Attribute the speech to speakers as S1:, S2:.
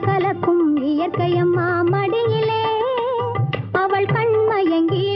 S1: கலக்கும் இயற்கையம்மா மடியிலே. அவள் கண்மயங்கிய